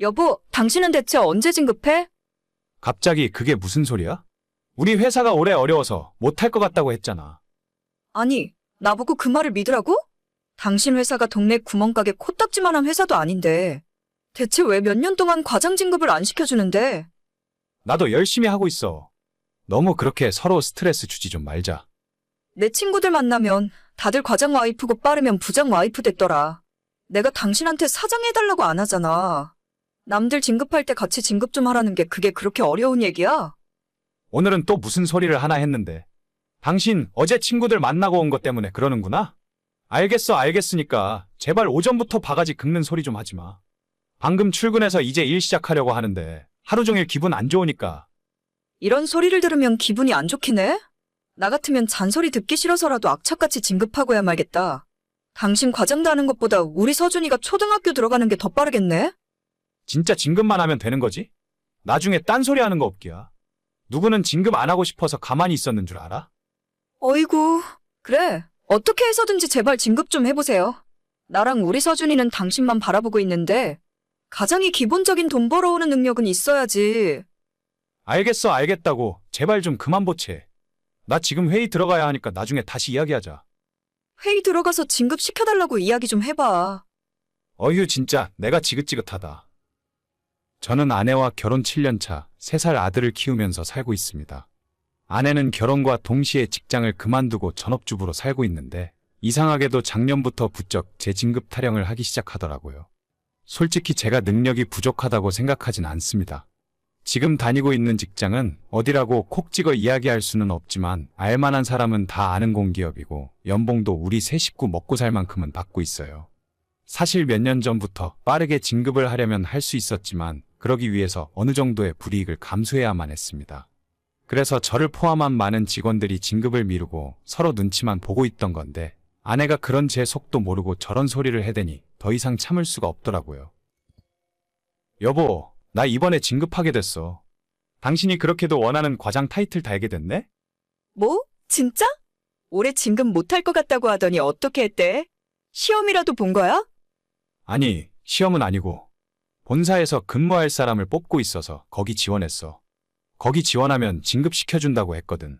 여보, 당신은 대체 언제 진급해? 갑자기 그게 무슨 소리야? 우리 회사가 올해 어려워서 못할 것 같다고 했잖아. 아니, 나보고 그 말을 믿으라고? 당신 회사가 동네 구멍가게 코딱지만한 회사도 아닌데. 대체 왜 몇 년 동안 과장 진급을 안 시켜주는데? 나도 열심히 하고 있어. 너무 그렇게 서로 스트레스 주지 좀 말자. 내 친구들 만나면 다들 과장 와이프고 빠르면 부장 와이프 됐더라. 내가 당신한테 사장 해달라고 안 하잖아. 남들 진급할 때 같이 진급 좀 하라는 게 그게 그렇게 어려운 얘기야? 오늘은 또 무슨 소리를 하나 했는데. 당신 어제 친구들 만나고 온 것 때문에 그러는구나? 알겠어, 알겠으니까 제발 오전부터 바가지 긁는 소리 좀 하지 마. 방금 출근해서 이제 일 시작하려고 하는데 하루 종일 기분 안 좋으니까 이런 소리를 들으면 기분이 안 좋긴 해? 나 같으면 잔소리 듣기 싫어서라도 악착같이 진급하고야 말겠다. 당신 과장도 하는 것보다 우리 서준이가 초등학교 들어가는 게 더 빠르겠네? 진짜 진급만 하면 되는 거지? 나중에 딴소리 하는 거 없기야. 누구는 진급 안 하고 싶어서 가만히 있었는 줄 알아? 어이구, 그래. 어떻게 해서든지 제발 진급 좀 해보세요. 나랑 우리 서준이는 당신만 바라보고 있는데, 가장이 기본적인 돈 벌어오는 능력은 있어야지. 알겠어, 알겠다고. 제발 좀 그만 보채. 나 지금 회의 들어가야 하니까 나중에 다시 이야기하자. 회의 들어가서 진급 시켜달라고 이야기 좀 해봐. 어휴, 진짜 내가 지긋지긋하다. 저는 아내와 결혼 7년 차 3살 아들을 키우면서 살고 있습니다. 아내는 결혼과 동시에 직장을 그만두고 전업주부로 살고 있는데 이상하게도 작년부터 부쩍 재진급 타령을 하기 시작하더라고요. 솔직히 제가 능력이 부족하다고 생각하진 않습니다. 지금 다니고 있는 직장은 어디라고 콕 찍어 이야기할 수는 없지만 알만한 사람은 다 아는 공기업이고 연봉도 우리 세 식구 먹고 살 만큼은 받고 있어요. 사실 몇 년 전부터 빠르게 진급을 하려면 할 수 있었지만 그러기 위해서 어느 정도의 불이익을 감수해야만 했습니다. 그래서 저를 포함한 많은 직원들이 진급을 미루고 서로 눈치만 보고 있던 건데 아내가 그런 제 속도 모르고 저런 소리를 해대니 더 이상 참을 수가 없더라고요. 여보, 나 이번에 진급하게 됐어. 당신이 그렇게도 원하는 과장 타이틀 달게 됐네? 뭐? 진짜? 올해 진급 못할 것 같다고 하더니 어떻게 했대? 시험이라도 본 거야? 아니, 시험은 아니고 본사에서 근무할 사람을 뽑고 있어서 거기 지원했어. 거기 지원하면 진급시켜준다고 했거든.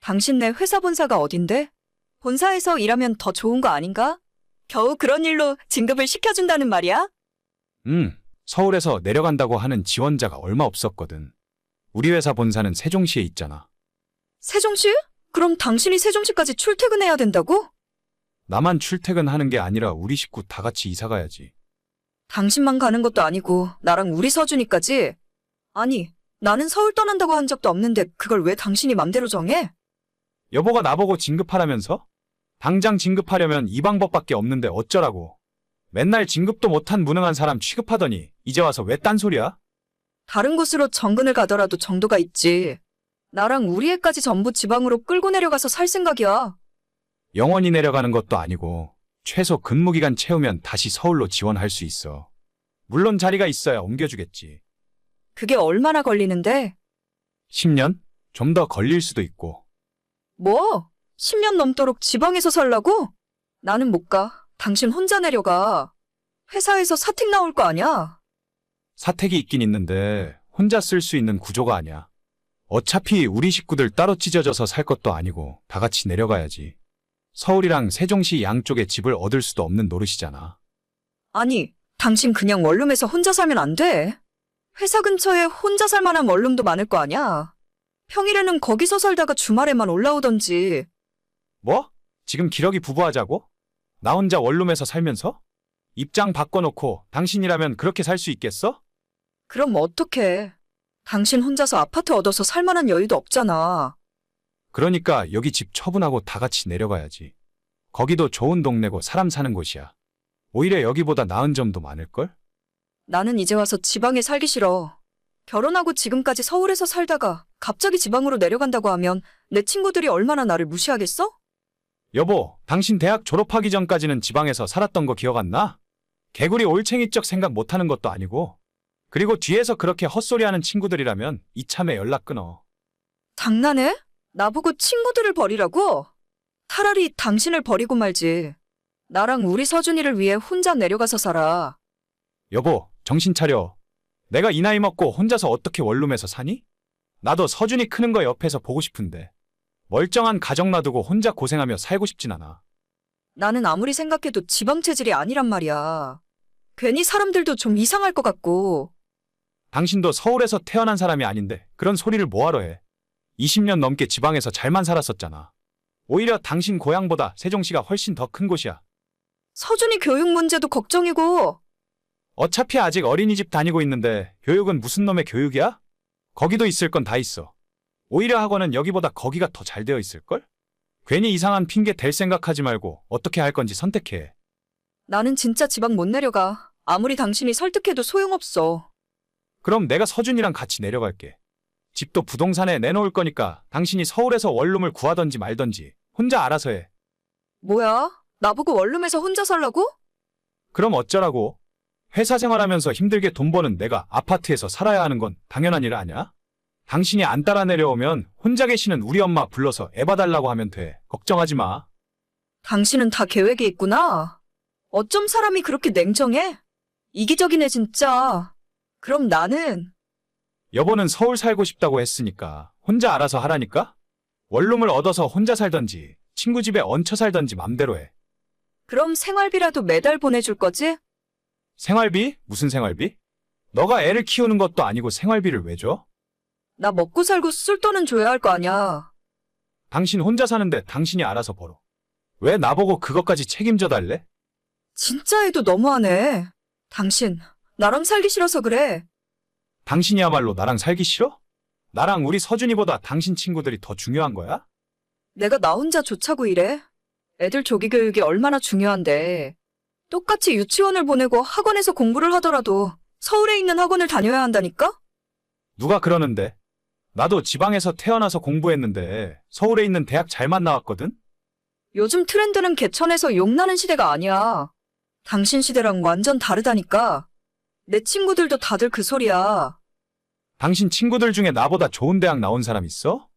당신 네 회사 본사가 어딘데? 본사에서 일하면 더 좋은 거 아닌가? 겨우 그런 일로 진급을 시켜준다는 말이야? 음, 서울에서 내려간다고 하는 지원자가 얼마 없었거든. 우리 회사 본사는 세종시에 있잖아. 세종시? 그럼 당신이 세종시까지 출퇴근해야 된다고? 나만 출퇴근하는 게 아니라 우리 식구 다 같이 이사 가야지. 당신만 가는 것도 아니고 나랑 우리 서준이까지? 아니, 나는 서울 떠난다고 한 적도 없는데 그걸 왜 당신이 맘대로 정해? 여보가 나보고 진급하라면서? 당장 진급하려면 이 방법밖에 없는데 어쩌라고. 맨날 진급도 못한 무능한 사람 취급하더니 이제 와서 왜 딴소리야? 다른 곳으로 정근을 가더라도 정도가 있지. 나랑 우리 애까지 전부 지방으로 끌고 내려가서 살 생각이야. 영원히 내려가는 것도 아니고 최소 근무기간 채우면 다시 서울로 지원할 수 있어. 물론 자리가 있어야 옮겨주겠지. 그게 얼마나 걸리는데? 10년? 좀 더 걸릴 수도 있고. 뭐? 10년 넘도록 지방에서 살라고? 나는 못 가. 당신 혼자 내려가. 회사에서 사택 나올 거 아니야? 사택이 있긴 있는데 혼자 쓸 수 있는 구조가 아니야. 어차피 우리 식구들 따로 찢어져서 살 것도 아니고 다 같이 내려가야지. 서울이랑 세종시 양쪽에 집을 얻을 수도 없는 노릇이잖아. 아니, 당신 그냥 원룸에서 혼자 살면 안 돼. 회사 근처에 혼자 살 만한 원룸도 많을 거 아니야. 평일에는 거기서 살다가 주말에만 올라오던지. 뭐? 지금 기러기 부부하자고? 나 혼자 원룸에서 살면서? 입장 바꿔놓고 당신이라면 그렇게 살 수 있겠어? 그럼 어떡해. 당신 혼자서 아파트 얻어서 살 만한 여유도 없잖아. 그러니까 여기 집 처분하고 다 같이 내려가야지. 거기도 좋은 동네고 사람 사는 곳이야. 오히려 여기보다 나은 점도 많을걸? 나는 이제 와서 지방에 살기 싫어. 결혼하고 지금까지 서울에서 살다가 갑자기 지방으로 내려간다고 하면 내 친구들이 얼마나 나를 무시하겠어? 여보, 당신 대학 졸업하기 전까지는 지방에서 살았던 거 기억 안 나? 개구리 올챙이적 생각 못하는 것도 아니고. 그리고 뒤에서 그렇게 헛소리하는 친구들이라면 이참에 연락 끊어. 장난해? 나보고 친구들을 버리라고? 차라리 당신을 버리고 말지. 나랑 우리 서준이를 위해 혼자 내려가서 살아. 여보, 정신 차려. 내가 이 나이 먹고 혼자서 어떻게 원룸에서 사니? 나도 서준이 크는 거 옆에서 보고 싶은데. 멀쩡한 가정 놔두고 혼자 고생하며 살고 싶진 않아. 나는 아무리 생각해도 지방 체질이 아니란 말이야. 괜히 사람들도 좀 이상할 것 같고. 당신도 서울에서 태어난 사람이 아닌데 그런 소리를 뭐하러 해. 20년 넘게 지방에서 잘만 살았었잖아. 오히려 당신 고향보다 세종시가 훨씬 더 큰 곳이야. 서준이 교육 문제도 걱정이고. 어차피 아직 어린이집 다니고 있는데 교육은 무슨 놈의 교육이야? 거기도 있을 건 다 있어. 오히려 학원은 여기보다 거기가 더 잘 되어 있을걸? 괜히 이상한 핑계 댈 생각하지 말고 어떻게 할 건지 선택해. 나는 진짜 지방 못 내려가. 아무리 당신이 설득해도 소용없어. 그럼 내가 서준이랑 같이 내려갈게. 집도 부동산에 내놓을 거니까 당신이 서울에서 원룸을 구하던지 말던지 혼자 알아서 해. 뭐야? 나보고 원룸에서 혼자 살라고? 그럼 어쩌라고? 회사 생활하면서 힘들게 돈 버는 내가 아파트에서 살아야 하는 건 당연한 일 아니야? 당신이 안 따라 내려오면 혼자 계시는 우리 엄마 불러서 애 봐달라고 하면 돼. 걱정하지 마. 당신은 다 계획이 있구나. 어쩜 사람이 그렇게 냉정해? 이기적이네, 진짜. 그럼 나는 여보는 서울 살고 싶다고 했으니까 혼자 알아서 하라니까? 원룸을 얻어서 혼자 살던지 친구 집에 얹혀 살던지 맘대로 해. 그럼 생활비라도 매달 보내줄 거지? 생활비? 무슨 생활비? 너가 애를 키우는 것도 아니고 생활비를 왜 줘? 나 먹고 살고 쓸 돈은 줘야 할 거 아니야. 당신 혼자 사는데 당신이 알아서 벌어. 왜 나보고 그것까지 책임져 달래? 진짜 해도 너무하네. 당신, 나랑 살기 싫어서 그래. 당신이야말로 나랑 살기 싫어? 나랑 우리 서준이보다 당신 친구들이 더 중요한 거야? 내가 나 혼자 좋자고 이래. 애들 조기 교육이 얼마나 중요한데. 똑같이 유치원을 보내고 학원에서 공부를 하더라도 서울에 있는 학원을 다녀야 한다니까? 누가 그러는데? 나도 지방에서 태어나서 공부했는데 서울에 있는 대학 잘만 나왔거든? 요즘 트렌드는 개천에서 용나는 시대가 아니야. 당신 시대랑 완전 다르다니까. 내 친구들도 다들 그 소리야. 당신 친구들 중에 나보다 좋은 대학 나온 사람 있어?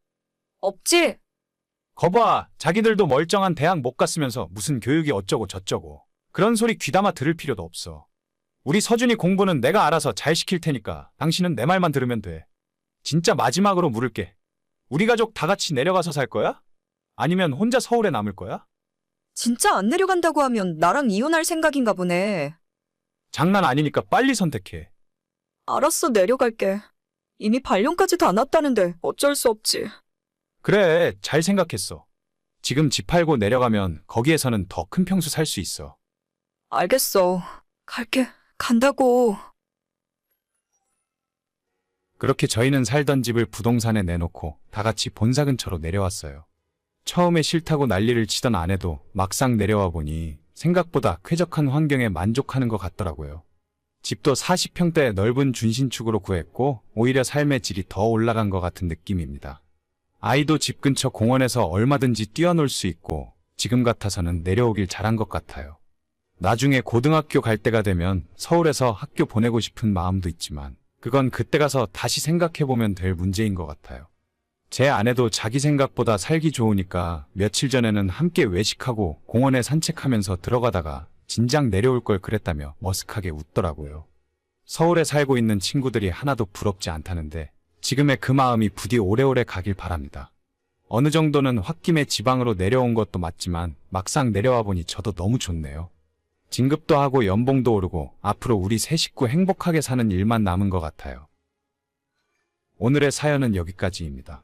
없지? 거봐, 자기들도 멀쩡한 대학 못 갔으면서 무슨 교육이 어쩌고 저쩌고. 그런 소리 귀담아 들을 필요도 없어. 우리 서준이 공부는 내가 알아서 잘 시킬 테니까 당신은 내 말만 들으면 돼. 진짜 마지막으로 물을게. 우리 가족 다 같이 내려가서 살 거야? 아니면 혼자 서울에 남을 거야? 진짜 안 내려간다고 하면 나랑 이혼할 생각인가 보네. 장난 아니니까 빨리 선택해. 알았어, 내려갈게. 이미 발령까지 다 났다는데 어쩔 수 없지. 그래, 잘 생각했어. 지금 집 팔고 내려가면 거기에서는 더 큰 평수 살 수 있어. 알겠어. 갈게. 간다고. 그렇게 저희는 살던 집을 부동산에 내놓고 다 같이 본사 근처로 내려왔어요. 처음에 싫다고 난리를 치던 아내도 막상 내려와 보니 생각보다 쾌적한 환경에 만족하는 것 같더라고요. 집도 40평대 넓은 준신축으로 구했고 오히려 삶의 질이 더 올라간 것 같은 느낌입니다. 아이도 집 근처 공원에서 얼마든지 뛰어놀 수 있고 지금 같아서는 내려오길 잘한 것 같아요. 나중에 고등학교 갈 때가 되면 서울에서 학교 보내고 싶은 마음도 있지만 그건 그때 가서 다시 생각해보면 될 문제인 것 같아요. 제 아내도 자기 생각보다 살기 좋으니까 며칠 전에는 함께 외식하고 공원에 산책하면서 들어가다가 진작 내려올 걸 그랬다며 머쓱하게 웃더라고요. 서울에 살고 있는 친구들이 하나도 부럽지 않다는데 지금의 그 마음이 부디 오래오래 가길 바랍니다. 어느 정도는 홧김에 지방으로 내려온 것도 맞지만 막상 내려와 보니 저도 너무 좋네요. 진급도 하고 연봉도 오르고 앞으로 우리 세 식구 행복하게 사는 일만 남은 것 같아요. 오늘의 사연은 여기까지입니다.